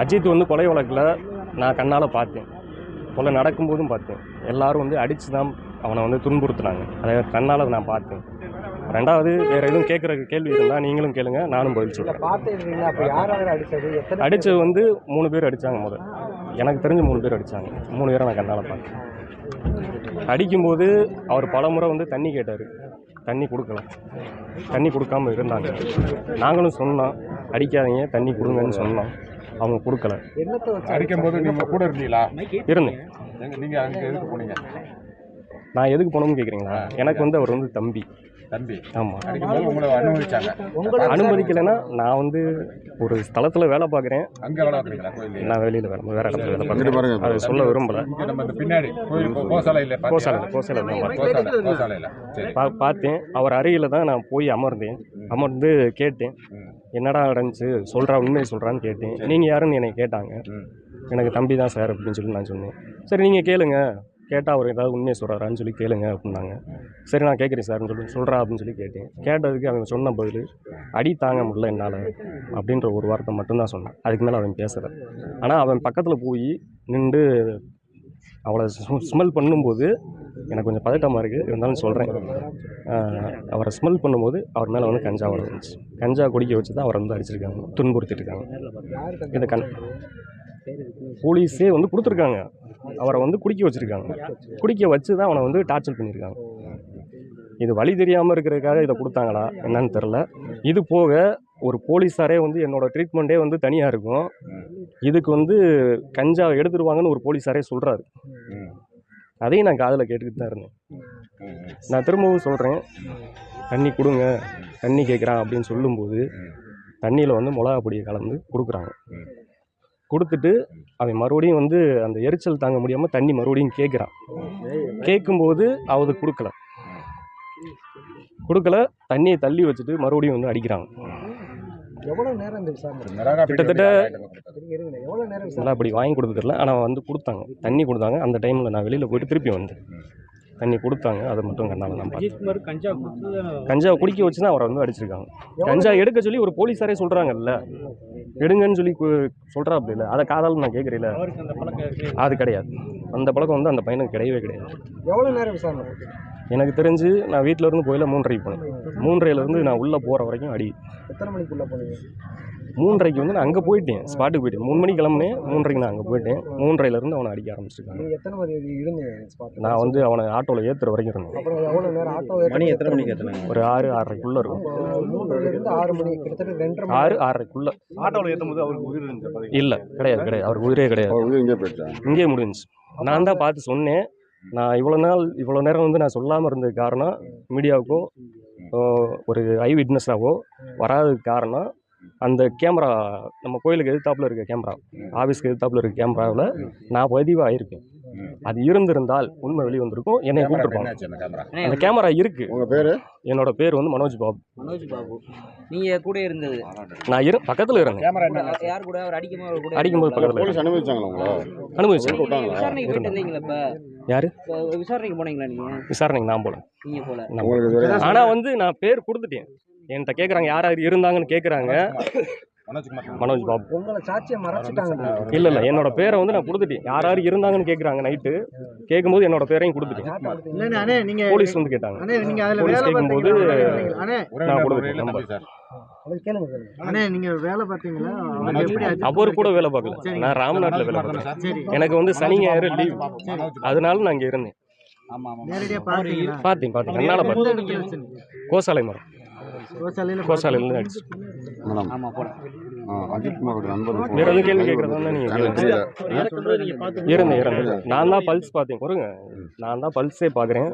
அஜித் வந்து கொலை வழக்கில் நான் கண்ணால் பார்த்தேன். கொலை நடக்கும்போதும் பார்த்தேன். எல்லாரும் வந்து அடித்து தான் அவனை வந்து துன்புறுத்துனாங்க. அதை கண்ணால் நான் பார்த்தேன். ரெண்டாவது வேறு எதுவும் கேட்குற கேள்வி இருந்தால் நீங்களும் கேளுங்க நானும் பதில் சொல்கிறேன் அடித்தது வந்து மூணு பேர் அடித்தாங்க முதல். எனக்கு தெரிஞ்ச மூணு பேர் அடித்தாங்க மூணு பேரை நான் கண்ணால் பார்த்தேன். அடிக்கும்போது அவர் பல முறை வந்து தண்ணி கேட்டார். தண்ணி கொடுக்கல. தண்ணி கொடுக்காம இருந்தாங்க. நாங்களும் சொன்னோம் அடிக்காதீங்க தண்ணி கொடுங்கன்னு சொன்னோம். அவங்க கொடுக்கல. என்னத்தை வச்சு அடிக்கும் போது நீங்க கூட இருந்தீங்களா? இருந்தேன். எங்க நீங்க அங்க எதுக்கு போனீங்க? நான் எதுக்கு போனோம்னு கேட்குறீங்களா எனக்கு வந்து அவர் வந்து தம்பி. தம்பி. ஆமாம் உங்களை அனுமதிச்சாங்க. உங்களை அனுமதிக்கலைன்னா நான் வந்து ஒரு ஸ்தலத்தில் வேலை பார்க்குறேன். அங்க வேலை பார்க்குறீங்களா? கோயில் நான் வெளியில் வேலை வேறு இடத்துல வேலை பார்க்குறேன். அதை சொல்ல விரும்பலை. நம்ம இந்த பின்னாடி கோயில் கோசாலையில கோசாலையில சரி. பா பார்த்தேன். அவர் அருகில் தான் நான் போய் அமர்ந்தேன். அமர்ந்து கேட்டேன். என்னடா நடந்துச்சு சொல்கிறா உண்மையை சொல்கிறான்னு கேட்டேன். நீங்கள் யாருன்னு என்னை கேட்டாங்க. எனக்கு தம்பி தான் சார் அப்படின்னு சொல்லி நான் சொன்னேன். சரி நீங்கள் கேளுங்க. கேட்டால் அவர் ஏதாவது உண்மையை சொல்கிறாரான்னு சொல்லி கேளுங்க அப்படின்னாங்க. சரி நான் கேட்குறேன் சார்னு சொல்லி சொல்கிறா அப்படின்னு சொல்லி கேட்டேன். கேட்டதுக்கு அவன் சொன்ன பதில் அடி தாங்க முடியல என்னால் அப்படின்ற ஒரு வார்த்தை மட்டும்தான் சொன்னான். அதுக்கு மேலே அவன் பேசலை. ஆனால் அவன் பக்கத்தில் போய் நின்று அவளை ஸ்மெல் பண்ணும்போது எனக்கு கொஞ்சம் பதட்டமாக இருக்குது இருந்தாலும் சொல்கிறேன் அவரை ஸ்மெல் பண்ணும்போது அவர் மேலே வந்து கஞ்சா வர இருந்துச்சு கஞ்சா குடிக்க வச்சு தான் அவரை வந்து அடிச்சிருக்காங்க. துன்புறுத்திட்டுருக்காங்க. இந்த கண் போலீஸே வந்து கொடுத்துருக்காங்க. அவரை வந்து குடிக்க வச்சுருக்காங்க. குடிக்க வச்சு தான் அவனை வந்து டார்ச்சர் பண்ணியிருக்காங்க இது வழி தெரியாமல் இருக்கிறதுக்காக இதை கொடுத்தாங்களா? என்னன்னு தெரில இது போக ஒரு போலீஸாரே வந்து என்னோட ட்ரீட்மெண்ட்டே வந்து தனியாக இருக்கும். இதுக்கு வந்து கஞ்சா எடுத்துருவாங்கன்னு ஒரு போலீஸாரே சொல்கிறாரு அதையும் நான் காதில் கேட்டுக்கிட்டு தான் இருந்தேன். நான் திரும்பவும் சொல்கிறேன் தண்ணி கொடுங்க தண்ணி கேட்குறான் அப்படின்னு சொல்லும்போது தண்ணியில் வந்து மிளகா பொடியை கலந்து கொடுக்குறாங்க. கொடுத்துட்டு அவன் மறுபடியும் வந்து அந்த எரிச்சல் தாங்க முடியாமல் தண்ணி மறுபடியும் கேட்குறான் கேட்கும்போது அவது கொடுக்கல. கொடுக்கல தண்ணியை தள்ளி வச்சுட்டு மறுபடியும் வந்து அடிக்கிறாங்க. எவ்வளவு நேரம் இந்த விசாரணை? கிட்டத்தட்ட- நேரம் அப்படி வாங்கி கொடுக்க தெரியல ஆனால் வந்து கொடுத்தாங்க. தண்ணி கொடுத்தாங்க. அந்த டைமில் நான் வெளியில் போயிட்டு திருப்பி வந்தேன். தண்ணி கொடுத்தாங்க. அதை மட்டும் கண்ணால் நான் பார்த்தேன். கஞ்சா குடிக்க வச்சு தான் அவரை வந்து அடிச்சிருக்காங்க. கஞ்சா எடுக்க சொல்லி ஒரு போலீஸாரே சொல்கிறாங்கல்ல எடுங்கன்னு சொல்லி சொல்கிறா அப்படி இல்லை. அதை காதால் நான் கேட்குறீல அவருக்கு அந்த பழக்கம் இருக்கு. அது கிடையாது. அந்த பழக்கம் வந்து அந்த பையனுக்கு கிடையவே கிடையாது. எவ்வளவு நேரம் விசாரணை? எனக்கு தெரிஞ்சு நான் வீட்டில் இருந்து போயில மூன்றரைக்கு போனேன். மூன்றரைலேருந்து நான் உள்ளே போகிற வரைக்கும் அடி. எத்தனை மணிக்குள்ள போனீங்க? மூன்றரைக்கு வந்து நான் அங்கே போயிட்டேன். ஸ்பாட்டுக்கு போயிட்டேன். மூணு மணிக்கு கிளம்புனேன் மூன்றரைக்கு நான் அங்கே போயிட்டேன். மூன்றரைலேருந்து அவனை அடிக்க ஆரம்பிச்சிருக்காங்க. எத்தனை மணி நான் வந்து அவனை ஆட்டோவில் ஏற்றுற வரைக்கும் இருந்தேன். அப்புறம் எவ்வளவு நேரம் ஆட்டோ மணி எத்தனை மணிக்கு ஏற்றினாங்க ஒரு ஆறு ஆறரைக்குள்ளே இருக்கும். ஆறு மணி கிட்டத்தட்ட ரெண்டரை ஆறு ஆறரைக்குள்ளே. ஆட்டோவில் ஏற்றும் போது அவருக்கு உயிர் இருந்துச்சு? இல்லை கிடையாது கிடையாது. அவர் உயிரே கிடையாது. எங்கே போயிடுச்சா? இங்கேயே முடிஞ்சுச்சு. நான் தான் பார்த்து சொன்னேன். நான் இவ்வளோ நாள் இவ்வளோ நேரம் வந்து நான் சொல்லாமல் இருந்ததுக்கு காரணம் மீடியாவுக்கோ ஒரு ஐ விட்னஸாவோ வராததுக்கு காரணம் அந்த கேமரா நம்ம கோயிலுக்கு எதிர்த்தாப்புல இருக்க கேமரா ஆஃபீஸ்க்கு எதிர்த்தாப்புல இருக்க கேமராவில் நான் பதிவு ஆயிருக்கேன் அது இருந்திருந்தால் உண்மை வெளியே வந்திருக்கும். என்னை கூப்பிட்டுருப்பாங்க அந்த கேமரா? அந்த கேமரா இருக்கு. உங்க பேரு? என்னோட பேர் வந்து மனோஜ் பாபு. மனோஜ் பாபு. நீங்க கூட இருந்தது. நான் இரு பக்கத்தில் இருந்தேன். கேமரா என்ன? யார் கூட? அவர் அடிக்கும் போது அவர் கூட அடிக்கும்போது பக்கத்தில் போலீஸ் அனுமதிச்சாங்களா உங்களா? அனுபவிச்சேன் விசாரணைக்கு போயிட்டு இருந்தேன். இருந்தீங்களா இப்ப? யாரு? விசாரணைக்கு போனீங்களா நீங்க? விசாரணைக்கு நான் போல. நீங்க போல. ஆனா வந்து நான் பேர் கொடுத்துட்டேன். என்கிட்ட கேட்குறாங்க யார் யார் இருந்தாங்கன்னு கேட்குறாங்க மனோஜ் பாபு. இல்ல இல்ல. என்னோட பேரை வந்து நான் கொடுத்துட்டேன். யார் யார் இருந்தாங்கன்னு கேட்குறாங்க நைட்டு. கேட்கும்போது என்னோட பேரையும் கொடுத்துட்டேன். இல்லைண்ணே அண்ணே நீங்க போலீஸ் வந்து கேட்டாங்க. அண்ணே நீங்க அதுல போலீஸ் கேட்கும்போது நான் இல்ல நம்பர். அவர் கூட வேலை பார்க்கல. நான் ராமநாட்டில் வேலை எனக்கு வந்து சனி ஞாயிறு லீவ். அதனால நான் இங்கே இருந்தேன். ஆமா ஆமா. நேரடியா பார்த்தீங்களா பார்த்தேன் பார்த்தேன் கண்ணால பார்த்தேன்? கோசாலை மரம். கோசாலையிலேருந்து அடிச்சு. மேடம். நண்பர் வேற எதுவும் கேள்வி கேட்குறதா நீங்க கேளுங்க. இருந்தேன் இருந்தேன் நான் தான் பல்ஸ் பார்த்தேன் பொறுங்க. நான் தான் பல்ஸே பார்க்குறேன்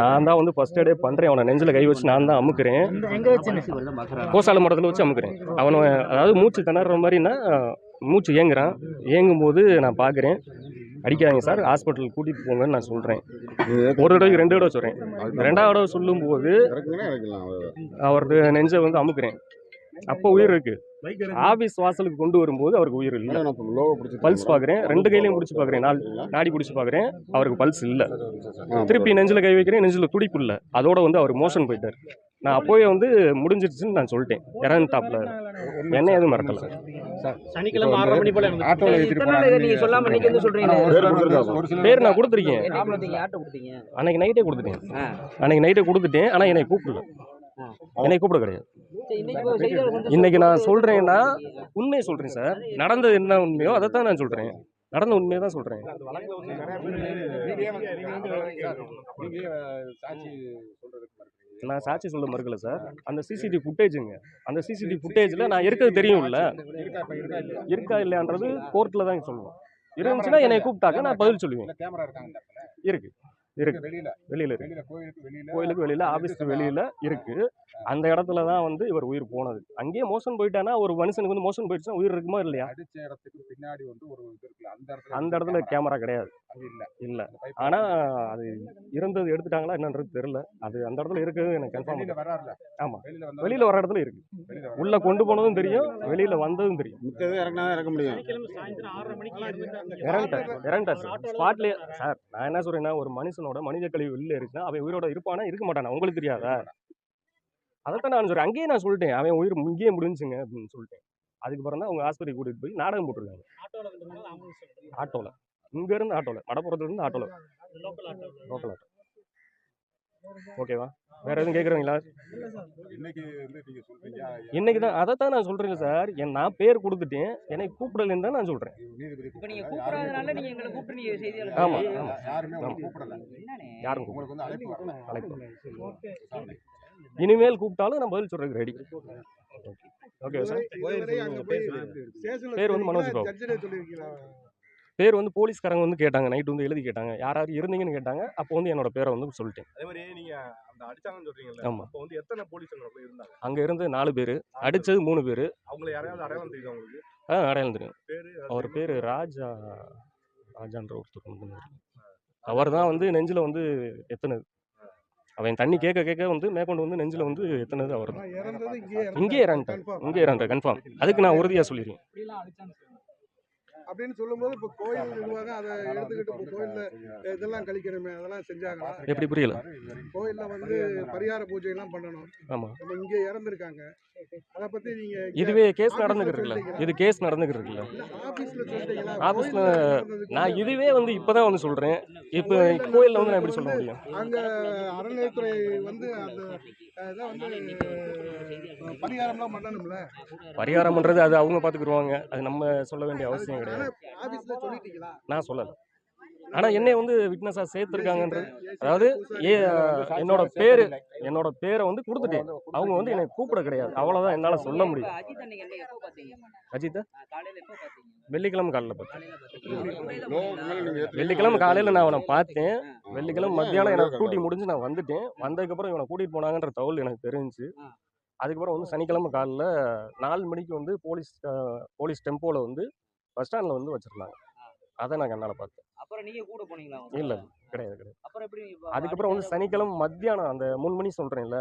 நான் தான் வந்து ஃபர்ஸ்ட் எய்டே பண்ணுறேன் அவனை நெஞ்சில் கை வச்சு நான் தான் அமுக்குறேன். கோசால மரத்தில் வச்சு அமுக்குறேன். அவனை அதாவது மூச்சு திணற மாதிரின்னா மூச்சு ஏங்குறான் ஏங்கும்போது நான் பார்க்குறேன் அடிக்காதீங்க சார். ஹாஸ்பிட்டல் கூட்டிகிட்டு போங்கன்னு நான் சொல்கிறேன் ஒரு தடவைக்கு ரெண்டு தடவை சொல்கிறேன் ரெண்டாவது தடவை சொல்லும்போது அவரது நெஞ்சை வந்து அமுக்குறேன். அப்போ உயிர் இருக்கு. ஆபீஸ் வாசலுக்கு கொண்டு வரும்போது அவருக்கு உயிர் இல்லை. நான் லோவை பிடிச்சி பல்ஸ் பார்க்குறேன் ரெண்டு கையிலையும் பிடிச்சி பார்க்குறேன் நாள் நாடி பிடிச்சி பார்க்குறேன் அவருக்கு பல்ஸ் இல்லை. திருப்பி நெஞ்சில் கை வைக்கிறேன். நெஞ்சில் துடிப்பு இல்லை. அதோட வந்து அவர் மோஷன் போயிட்டார். நான் அப்போவே வந்து முடிஞ்சிருச்சுன்னு நான் சொல்லிட்டேன். இறந்துட்டாப்ல என்ன எதுவும் மிரட்டல சனிக்கிழமை ஆறரை மணி போல நீங்க சொல்லாம வந்து சொல்றீங்க? பேர் நான் கொடுத்துருக்கேன். என்ன அன்னைக்கு நைட்டே கொடுத்துட்டேன். அன்னைக்கு நைட்டே கொடுத்துட்டேன். ஆனால் என்னை கூப்பிடல. என்னை கூப்பிட கிடையாது. இன்னைக்கு நான் சொல்றேன்னா உண்மையை சொல்றேன் சார். நடந்தது என்ன உண்மையோ அதை தான் நான் சொல்றேன். நடந்த உண்மையை தான் சொல்றேன். நான் சாட்சி சொல்ல மறுக்கல சார். அந்த சிசிடிவி ஃபுட்டேஜுங்க அந்த சிசிடிவி ஃபுட்டேஜில் நான் இருக்கிறது தெரியும்ல. இருக்கா இல்லையான்றது கோர்ட்டில் தான் சொல்லணும் இருந்துச்சுன்னா என்னை கூப்பிட்டாக்க நான் பதில் சொல்லுவேன். இருக்கு இருக்கு. வெளியில. இருக்கு. வெளியில கோயிலுக்கு வெளியில. ஆபீஸ்க்கு வெளியில இருக்கு. அந்த இடத்துல தான் வந்து இவர் உயிர் போனது. அங்கேயே மோசன் போயிட்டானா ஒரு மனுஷனுக்கு வந்து மோசன் போயிடுச்சுன்னா உயிர் இருக்குமா இல்லையா? அந்த இடத்துல கேமரா கிடையாது. இல்ல. இல்ல. ஆனா அது இருந்தது எடுத்துட்டாங்களா என்னன்றது தெரியல. அது அந்த இடத்துல இருக்குது எனக்கு கன்ஃபார்ம் வெளியில ஆமா. வெளியில வெளியில வர இடத்துல இருக்கு. வெளியில உள்ள கொண்டு போனதும் தெரியும் வெளியில வந்ததும் தெரியும். மித்தது இறங்கினா இறக்க முடியும். ஸ்பாட்லயே சார் நான் என்ன சொல்றேன்னா ஒரு மனுஷனோட மனித கழிவு வெளில இருக்குன்னா அவன் உயிரோட இருப்பானா இருக்க மாட்டானா? உங்களுக்கு தெரியாதா? அதைத்தான் நான் சொல்றேன். அங்கேயே நான் சொல்லிட்டேன். அவன் உயிர் இங்கேயே முடிஞ்சுங்க அப்படின்னு சொல்லிட்டேன். அதுக்கப்புறம் தான் அவங்க ஆஸ்பத்திரி கூட்டிட்டு போய் நாடகம் போட்டிருக்காங்க. ஆட்டோல. இங்க இருந்து ஆட்டோல. மடப்புறத்துல இருந்து ஆட்டோல லோக்கல் ஆட்டோ. ஓகேவா? வேற எதுவும் கேக்குறீங்களா? இன்னைக்கு சொல்றீங்க. தான் அதை தான் நான் சொல்றேன் சார். என் நான் பேர் கொடுத்துட்டேன். என்னை கூப்பிடலன்னு தான் நான் சொல்றேன். ஆமா, ஆமா. யாருமே அழைப்பு இனிமேல் கூப்பிட்டாலும் நான் பதில் சொல்றதுக்கு ரெடி ஓகே. சார் பேர் வந்து மனோஜ் பாபு. பேர் வந்து போலீஸ்காரங்க வந்து கேட்டாங்க. நைட் வந்து எழுதி கேட்டாங்க. யார் யார் இருந்தீங்கன்னு கேட்டாங்க. அப்போ வந்து என்னோட பேரை வந்து சொல்லிட்டேன். அதே மாதிரி நீங்க அந்த அடிச்சாங்கன்னு சொல்றீங்கல்ல ஆமா. அப்போ வந்து எத்தனை போலீஸ் இருந்தாங்க? அங்க இருந்து நாலு பேர் அடிச்சது மூணு பேர். அவங்கள யாரையாவது அடையாளம் தெரியுதா உங்களுக்கு? ஆ அடையாளம் தெரியும். பேரு அவர் பேர் ராஜா ராஜான்ற ஒருத்தர் வந்து அவர் தான் வந்து நெஞ்சில் வந்து எத்தனது. அவன் தண்ணி கேட்க கேட்க வந்து மேற்கொண்டு வந்து நெஞ்சில் வந்து எத்தனது அவர். தான் இங்கே இறந்துட்டார். இங்கே இறந்துட்டார். கன்ஃபார்ம் அதுக்கு நான் உறுதியாக சொல்லிடுறேன். அப்படின்னு சொல்லும்போது இப்போ கோயில் நிர்வாகம் அதை எடுத்துக்கிட்டு இப்போ கோயிலில் இதெல்லாம் கழிக்கணுமே அதெல்லாம் செஞ்சாங்களா? எப்படி புரியல? கோயிலில் வந்து பரிகார பூஜை எல்லாம் பண்ணணும். ஆமாம் நம்ம இங்கே இறந்துருக்காங்க. அதை பற்றி நீங்கள் இதுவே கேஸ் நடந்துக்கிட்டு இருக்குல்ல இது கேஸ் நடந்துக்கிட்டு இருக்குல்ல ஆஃபீஸில் சொல்லிட்டீங்களா? ஆஃபீஸில் நான் இதுவே வந்து இப்போ தான் வந்து சொல்கிறேன் இப்போ கோயிலில் வந்து நான் எப்படி சொல்ல முடியும்? அங்கே அறநிலையத்துறை வந்து அந்த பரிகாரம் பண்ணுறது அது அவங்க பார்த்துக்குருவாங்க அது நம்ம சொல்ல வேண்டிய அவசியம் கிடையாது. ஆஃபீஸில் சொல்லிட்டீங்களா? நான் சொல்லலை. ஆனால் என்னை வந்து விட்னஸாக சேர்த்துருக்காங்கன்றது அதாவது ஏ என்னோட பேர் என்னோட பேரை வந்து கொடுத்துட்டேன். அவங்க வந்து என்னை கூப்பிட கிடையாது. அவ்வளோதான் என்னால் சொல்ல முடியும். இப்ப அஜித் அன்னைக்கு என்ன எப்போ பாத்தீங்க அஜித் ஆ, காலையில எப்போ பாத்தீங்க வெள்ளிக்கிழமை காலையில் பார்த்தேன். வெள்ளிக்கிழமை காலையில் நான் அவனை பார்த்தேன். வெள்ளிக்கிழமை மத்தியானம் எனக்கு டூட்டி முடிஞ்சு நான் வந்துட்டேன். வந்ததுக்கப்புறம் இவனை கூட்டிகிட்டு போனாங்கன்ற தகவல் எனக்கு தெரிஞ்சுச்சு அதுக்கப்புறம் வந்து சனிக்கிழமை காலைல நாலு மணிக்கு வந்து போலீஸ் போலீஸ் டெம்போவில் வந்து பஸ் ஸ்டாண்டில் வந்து வச்சுருந்தாங்க. அதை நான் கண்ணால் பார்த்தேன். அப்புறம் நீங்க கூட போனீங்களா இல்லை கிடையாது கிடையாது. அப்புறம் எப்படி அதுக்கப்புறம் வந்து சனிக்கிழமை மத்தியானம் அந்த மூணு மணி சொல்கிறேன்ல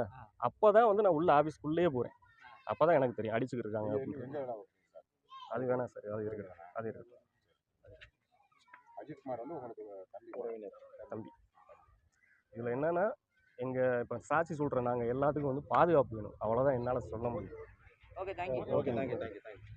அப்போ தான் வந்து நான் உள்ள ஆஃபீஸ்க்குள்ளேயே போகிறேன் அப்போ தான் எனக்கு தெரியும் அடிச்சுக்கிட்டு இருக்காங்க அப்படின்னு. அது வேணாம் சார் அது இருக்கு அது இருக்கு அஜித்குமார் வந்து உங்களுக்கு தம்பி தம்பி. இதில் என்னன்னா எங்கள் இப்போ சாட்சி சொல்கிற நாங்கள் எல்லாத்துக்கும் வந்து பாதுகாப்பு வேணும். அவ்வளோதான் என்னால் சொல்ல முடியும். Okay thank you okay thank you thank you thank you